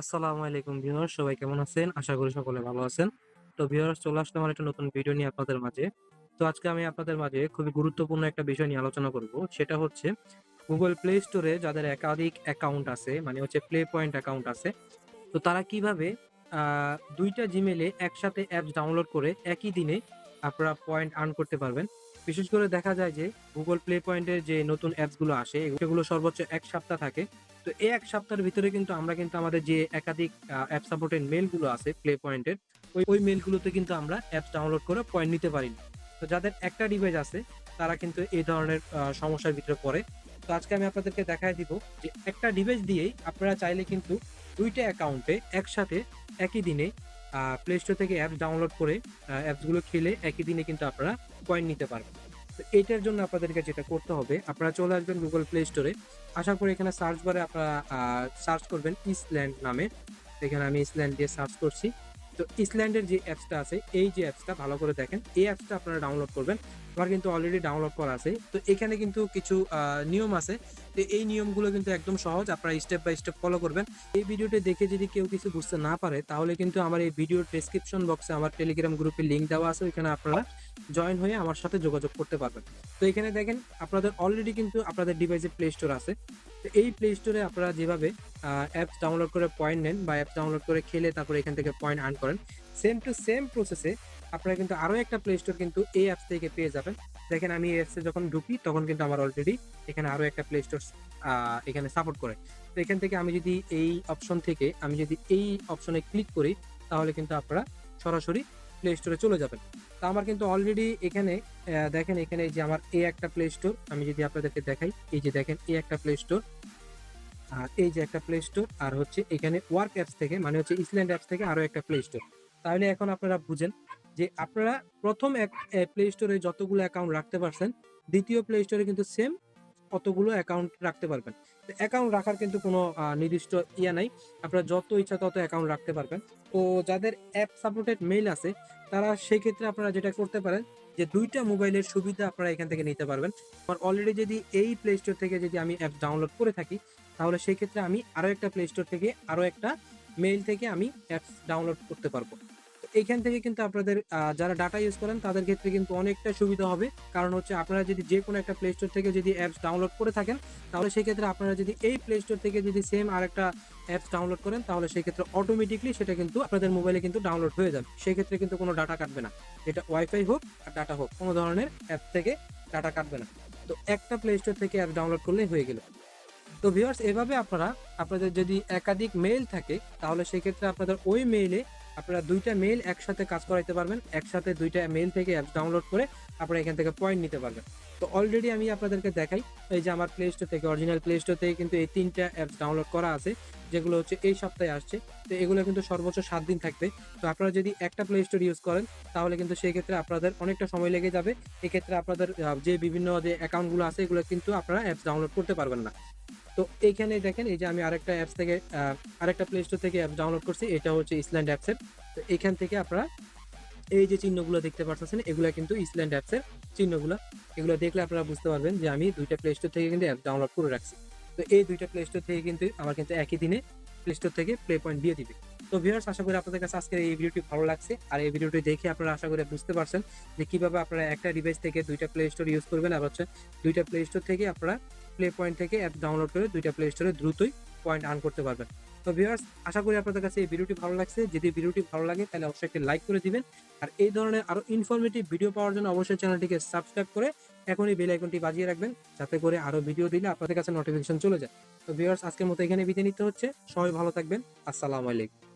আসসালামু আলাইকুম ভিউয়ার্স, সবাই কেমন আছেন? আশা করি সকলে ভালো আছেন। তো ভিউয়ার্স, চলে আসলাম আমার একটা নতুন ভিডিও নিয়ে আপনাদের মাঝে। তো আজকে আমি আপনাদের মাঝে খুবই গুরুত্বপূর্ণ একটা বিষয় নিয়ে আলোচনা করব। সেটা হচ্ছে গুগল প্লে স্টোরে যাদের একাধিক অ্যাকাউন্ট আছে মানে হচ্ছে প্লে পয়েন্ট অ্যাকাউন্ট আছে, তো তারা কীভাবে দুইটা জিমেলে একসাথে অ্যাপস ডাউনলোড করে একই দিনে আপনারা পয়েন্ট আর্ন করতে পারবেন। বিশেষ করে দেখা যায় যে গুগল প্লে পয়েন্টের যে নতুন অ্যাপসগুলো আসে সেগুলো সর্বোচ্চ এক সপ্তাহ থাকে তো এই এক সপ্তাহের ভিতরে কিন্তু আমরা কিন্তু আমাদের যে একাধিক অ্যাপ সাপোর্টেড মেলগুলো আছে প্লে পয়েন্টের ওই ওই মেলগুলোতে কিন্তু আমরা অ্যাপস ডাউনলোড করে পয়েন্ট নিতে পারি না। তো যাদের একটা ডিভাইস আছে, তারা কিন্তু এই ধরনের সমস্যার ভিতরে পড়ে তো আজকে আমি আপনাদেরকে দেখাই দিব যে একটা ডিভাইস দিয়েই আপনারা চাইলে কিন্তু দুইটা অ্যাকাউন্টে একসাথে, একই দিনে প্লে স্টোর থেকে অ্যাপস ডাউনলোড করে অ্যাপসগুলো খেলে একই দিনে কিন্তু আপনারা কয়েন নিতে পারবেন। তো এটার জন্য আপনাদেরকে যেটা করতে হবে, আপনারা চলে আসবেন গুগল প্লে স্টোরে আশা করি এখানে সার্চ বারে আপনারা সার্চ করবেন ইসল্যান্ড নামে। এখানে আমি ইসল্যান্ড দিয়ে সার্চ করছি। তো ইসল্যান্ডের যে অ্যাপসটা আছে, এই যে অ্যাপসটা ভালো করে দেখেন, এই অ্যাপসটা আপনারা ডাউনলোড করবেন। আমার কিন্তু অলরেডি ডাউনলোড করা আছে। তো এখানে কিন্তু কিছু নিয়ম আছে। তো এই নিয়মগুলো কিন্তু একদম সহজ। আপনারা স্টেপ বাই স্টেপ ফলো করবেন। এই ভিডিওটি দেখে যদি কেউ কিছু বুঝতে না পারে, তাহলে কিন্তু আমার এই ভিডিওর ডেসক্রিপশন বক্সে আমার টেলিগ্রাম গ্রুপে লিঙ্ক দেওয়া আছে। ওইখানে আপনারা জয়েন হয়ে আমার সাথে যোগাযোগ করতে পারবেন। তো এখানে দেখেন, আপনাদের অলরেডি কিন্তু আপনাদের ডিভাইসে প্লে স্টোর আছে। তো এই প্লে স্টোরে আপনারা যেভাবে অ্যাপস ডাউনলোড করে পয়েন্ট নেন বা অ্যাপস ডাউনলোড করে খেলে তারপরে এখান থেকে পয়েন্ট আর্ন করেন সেম টু সেম প্রসেসে আপনারা কিন্তু আরও একটা প্লে স্টোর কিন্তু এই অ্যাপস থেকে পেয়ে যাবেন। দেখেন আমি এই অ্যাপসে যখন ঢুকি, তখন কিন্তু আমার অলরেডি এখানে আরও একটা প্লে স্টোর এখানে সাপোর্ট করে। তো এখান থেকে আমি যদি এই অপশন থেকে, আমি যদি এই অপশনে ক্লিক করি, তাহলে কিন্তু আপনারা সরাসরি প্লে স্টোরে চলে যাবেন। তো আমার কিন্তু অলরেডি এখানে দেখেন এখানে যে আমার এই একটা প্লে স্টোর আমি যদি আপনাদেরকে দেখাই, এই যে দেখেন এই একটা প্লে স্টোর আর এই যে একটা প্লে স্টোর আর হচ্ছে এখানে ওয়ার্ক অ্যাপস থেকে মানে হচ্ছে ইসল্যান্ড অ্যাপস থেকে আরও একটা প্লে স্টোর তাহলে এখন আপনারা বুঝেন যে আপনারা প্রথম এক প্লে স্টোরে যতগুলো অ্যাকাউন্ট রাখতে পারছেন, দ্বিতীয় প্লে স্টোরে কিন্তু সেম অতগুলো অ্যাকাউন্ট রাখতে পারবেন। তো অ্যাকাউন্ট রাখার কিন্তু কোনো নির্দিষ্ট ইয়া নাই। আপনারা যত ইচ্ছা তত অ্যাকাউন্ট রাখতে পারবেন। তো যাদের অ্যাপ সাপোর্টেড মেইল আছে, তারা সেই ক্ষেত্রে আপনারা যেটা করতে পারেন যে, দুইটা মোবাইলের সুবিধা আপনারা এখান থেকে নিতে পারবেন। আর অলরেডি যদি এই প্লে স্টোর থেকে যদি আমি অ্যাপ ডাউনলোড করে থাকি, তাহলে সেই ক্ষেত্রে আমি আরও একটা প্লে স্টোর থেকে আরও একটা মেইল থেকে আমি অ্যাপস ডাউনলোড করতে পারব। এইখান থেকে কিন্তু আপনাদের যারা ডাটা ইউজ করেন, তাদের ক্ষেত্রে কিন্তু অনেকটা সুবিধা হবে। কারণ হচ্ছে আপনারা যদি যে কোনো একটা প্লে স্টোর থেকে যদি অ্যাপস ডাউনলোড করে থাকেন, তাহলে সেই ক্ষেত্রে আপনারা যদি এই প্লে স্টোর থেকে যদি সেম আরেকটা অ্যাপস ডাউনলোড করেন, তাহলে সেই ক্ষেত্রে অটোমেটিকলি সেটা কিন্তু আপনাদের মোবাইলে কিন্তু ডাউনলোড হয়ে যাবে। সেই ক্ষেত্রে কিন্তু কোনো ডাটা কাটবে না। এটা ওয়াইফাই হোক আর ডাটা হোক, কোনো ধরনের অ্যাপ থেকে ডাটা কাটবে না। তো একটা প্লে স্টোর থেকে অ্যাপ ডাউনলোড করলেই হয়ে গেল। তো ভিউয়ার্স এভাবে আপনারা, আপনাদের যদি একাধিক মেইল থাকে, তাহলে সেক্ষেত্রে আপনাদের ওই মেইলে আপনারা দুইটা মেইল একসাথে কাজ করাইতে পারবেন, একসাথে দুইটা মেইল থেকে অ্যাপস ডাউনলোড করে আপনারা এখান থেকে পয়েন্ট নিতে পারবেন। তো অলরেডি আমি আপনাদেরকে দেখাই, এই যে আমার প্লে স্টোর থেকে অরিজিনাল প্লে স্টোর থেকে কিন্তু এই তিনটা অ্যাপস ডাউনলোড করা আছে, যেগুলো হচ্ছে এই সপ্তাহে আসছে। তো এগুলো কিন্তু সর্বোচ্চ সাত দিন থাকবে। তো আপনারা যদি একটা প্লে স্টোর ইউজ করেন, তাহলে কিন্তু সেই ক্ষেত্রে আপনাদের অনেকটা সময় লেগে যাবে। এক্ষেত্রে আপনাদের যে বিভিন্ন যে অ্যাকাউন্টগুলো আছে, এগুলো কিন্তু আপনারা অ্যাপস ডাউনলোড করতে পারবেন না। তো এইখানে দেখেন, এই যে আমি আরেকটা অ্যাপস থেকে আরেকটা প্লে স্টোর থেকে অ্যাপ ডাউনলোড করছি, এটা হচ্ছে ইসল্যান্ড অ্যাপসের তো এখান থেকে আপনারা এই যে চিহ্নগুলো দেখতে পাচ্ছেন এগুলো কিন্তু ইসল্যান্ড অ্যাপসের চিহ্নগুলো। এগুলো দেখলে আপনারা বুঝতে পারবেন যে আমি দুইটা প্লে স্টোর থেকে কিন্তু অ্যাপ ডাউনলোড করে রাখছি। তো এই দুইটা প্লে স্টোর থেকে কিন্তু আমার কিন্তু একই দিনে প্লে স্টোর থেকে প্লে পয়েন্ট দিয়ে দিবে। তো ভিউয়ার্স আশা করি আপনাদের কাছে আজকের এই ভিডিওটি ভালো লাগছে। আর এই ভিডিওটি দেখে আপনারা আশা করি বুঝতে পারছেন যে কীভাবে আপনারা একটা ডিভাইস থেকে দুইটা প্লে স্টোর ইউজ করবেন আর হচ্ছে দুইটা প্লে স্টোর থেকে আপনারা প্লে পয়েন্ট থেকে অ্যাপ ডাউনলোড করে দুইটা প্লে স্টোরে দ্রুতই পয়েন্ট আর্ন করতে পারবেন। তো ভিউয়ার্স আশা করি আপনাদের কাছে এই ভিডিওটি ভালো লাগছে। যদি ভিডিওটি ভালো লাগে, তাহলে অবশ্যই একটি লাইক করে দিবেন। আর এই ধরনের আরও ইনফরমেটিভ ভিডিও পাওয়ার জন্য অবশ্যই চ্যানেলটিকে সাবস্ক্রাইব করে এখনই বেল আইকনটি বাজিয়ে রাখবেন, যাতে করে আরও ভিডিও দিলে আপনাদের কাছে নোটিফিকেশন চলে যায়। তো ভিউয়ার্স আজকের মতো এখানে বিদায় নিতে হচ্ছে। সবাই ভালো থাকবেন। আসসালামু আলাইকুম।